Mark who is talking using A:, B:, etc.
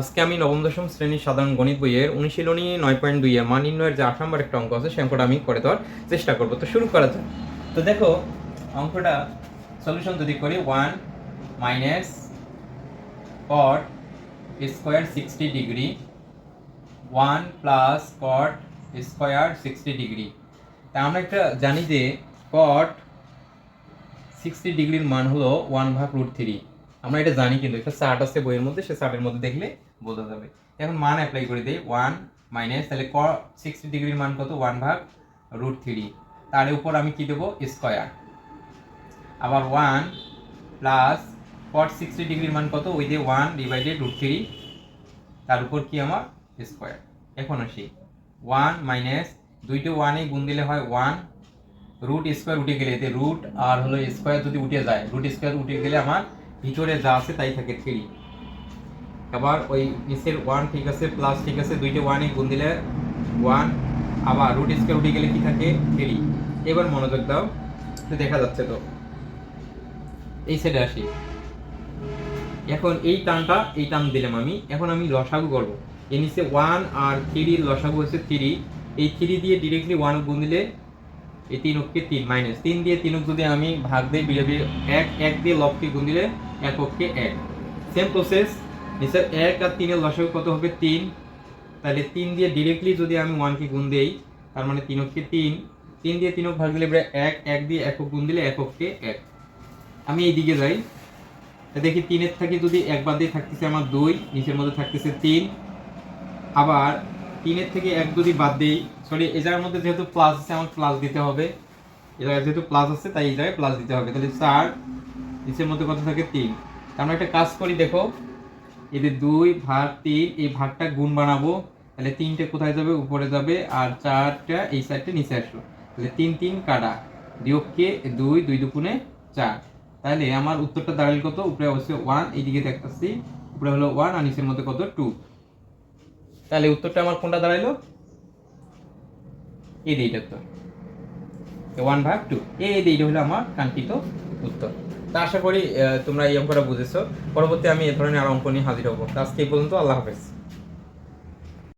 A: আজকে আমি নবম, দশম শ্রেণির সাধারণ গণিত বইয়ের অনুশীলনী নয় পয়েন্ট দুই এর মান নির্ণয়ের যে আট নম্বর একটা অঙ্ক আছে, সে অঙ্কটা আমি করে দেওয়ার চেষ্টা করব। তো শুরু করা যাক। তো দেখো, অঙ্কটা সলিউশন যদি করি one minus cot square sixty degree one plus cot square sixty degree তা আমরা একটা জানি যে কট সিক্সটি ডিগ্রির মান হলো ওয়ান ভাগ রুট থ্রি আমরা এটা জানি কিন্তু, একটা চার্ট আছে বইয়ের মধ্যে, সে চার্টের মধ্যে দেখলে বোঝা যাবে। এখন মান অ্যাপ্লাই করে দেই ওয়ান মাইনাস তাহলে ক সিক্সটি ডিগ্রির মান কত? ওয়ান ভাগ রুট থ্রি তার উপর আমি কি দেবো? স্কোয়ার আবার ওয়ান প্লাস কট সিক্সটি ডিগ্রির মান কত? ওই যে ওয়ান ডিভাইডেড রুট থ্রি তার উপর কি আমার? স্কোয়ার এখন আসি। ওয়ান মাইনাস দুইটা ওয়ানে গুণ দিলে হয় ওয়ান রুট স্কোয়ার উঠে গেলে এতে রুট আর হলো স্কোয়ার যদি উঠে যায় রুট স্কোয়ার উঠে গেলে আমার ভিতরে যা আছে তাই থাকে থ্রি। আবার ওই নিচের ওয়ান ঠিক আছে প্লাস ঠিক আছে, দুইটা ওয়ানে গুণ দিলে ওয়ান আবার রুট স্কোয়ার উঠে গেলে কি থাকে? থ্রি এবার মনোযোগ দাও তো দেখা যাচ্ছে তো। এই সাইডে আসি। এখন এই টানটা এই টান দিলাম আমি। এখন আমি লসাগু করব। এর নিচে ওয়ান আর থ্রির লসাগু হচ্ছে থ্রি এই থ্রি দিয়ে ডিরেক্টলি ওয়ান গুণ দিলে এই তিন অক্ষে তিন মাইনাস তিন দিয়ে তিন যদি আমি ভাগ দিই বিলে এক এক দিয়ে লবকে গুণ দিলে এক অক্ষে এক। সেম প্রসেস নিচে এক আর তিনের লসাগু কত হবে? তিন। তাহলে তিন দিয়ে ডিরেক্টলি যদি আমি ওয়ানকে গুণ দেই, তার মানে তিন অক্ষে তিন। তিন দিয়ে তিন অক্ষ ভাগ দিলে এক এক দিয়ে একক গুণ দিলে এক অক্ষে এক। আমি এই দিকে যাই দেখি তিনের থেকে যদি এক বাদ দিয়ে থাকতেছে আমার দুই, নিচের মধ্যে থাকতেছে তিন। আবার তিনের থেকে এক যদি বাদ দিই সরি এই জায়গার মধ্যে যেহেতু প্লাস আছে, আমার প্লাস দিতে হবে। এই জায়গায় যেহেতু প্লাস আছে, তাই এই জায়গায় প্লাস দিতে হবে। তাহলে চার নিচের মধ্যে কত থাকে? তিন। আমরা একটা কাজ করি, দেখো। এদের দুই ভাগ তিন, এই ভাগটা গুণ বানাবো। তাহলে তিনটে কোথায় যাবে? উপরে যাবে। আর চারটা এই সাইডটা নিচে আসলো। তাহলে তিন তিন কাটা। বিয়োগকে দুই দুই দুপুনে চার। তাহলে আমার উত্তরটা দাঁড়াল কত? উপরে অবশ্যই ওয়ান এইদিকে দেখতেছি। উপরে হলো ওয়ান আর নিচের মধ্যে কত? টু তাহলে উত্তরটা আমার কোনটা দাঁড়াইলো? এই দিইটা তো ওয়ান ভাগ টু এই দিইটা হলো আমার কাঙ্ক্ষিত উত্তর। তা আশা করি তোমরা এই অঙ্কটা বুঝেছ। পরবর্তী আমি এ ধরনের আর অঙ্ক নিয়ে হাজির হব। আজকে এই পর্যন্ত, আল্লাহ হাফেজ।